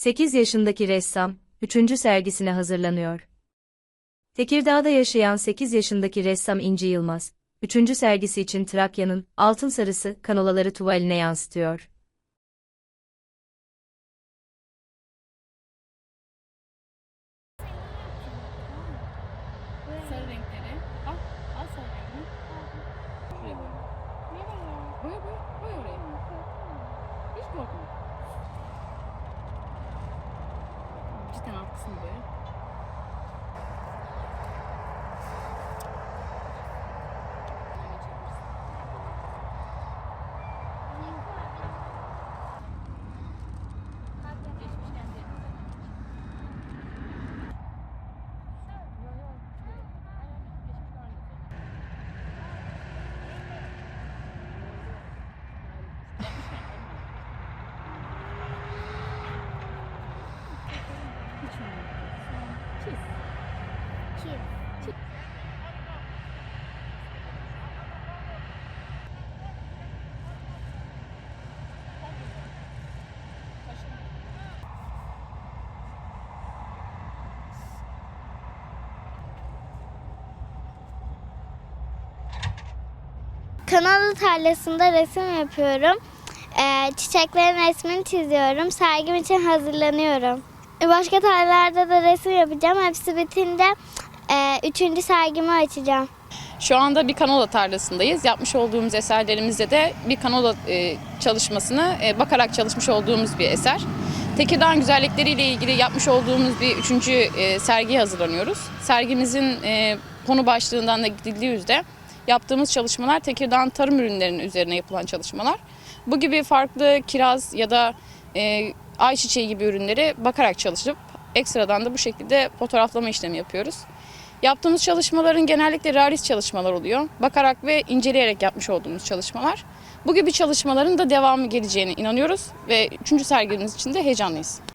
8 yaşındaki ressam, 3. sergisine hazırlanıyor. Tekirdağ'da yaşayan 8 yaşındaki ressam İnci Yılmaz, 3. sergisi için Trakya'nın altın sarısı kanolaları tuvaline yansıtıyor. Sarı renkleri. Al, al sarı rengini. Şuraya boya. Boya boya, boya oraya. Hiç korkma. 같은데. Çiz. Kanalı tarlasında resim yapıyorum. Ee, çiçeklerin resmini çiziyorum. Sergim için hazırlanıyorum. Başka tarlalarda da resim yapacağım. Hepsi bitince e, üçüncü sergimi açacağım. Şu anda bir kanola tarlasındayız. Yapmış olduğumuz eserlerimizde de bir kanola e, çalışmasını e, bakarak çalışmış olduğumuz bir eser. Tekirdağ güzellikleriyle ilgili yapmış olduğumuz bir üçüncü e, sergiye hazırlanıyoruz. Sergimizin e, konu başlığından da gidildiği üzere yaptığımız çalışmalar Tekirdağ tarım ürünlerinin üzerine yapılan çalışmalar. Bu gibi farklı kiraz ya da e, ayçiçeği gibi ürünleri bakarak çalışıp ekstradan da bu şekilde fotoğraflama işlemi yapıyoruz. Yaptığımız çalışmaların genellikle realist çalışmalar oluyor. Bakarak ve inceleyerek yapmış olduğumuz çalışmalar. Bu gibi çalışmaların da devamı geleceğine inanıyoruz ve üçüncü sergimiz için de heyecanlıyız.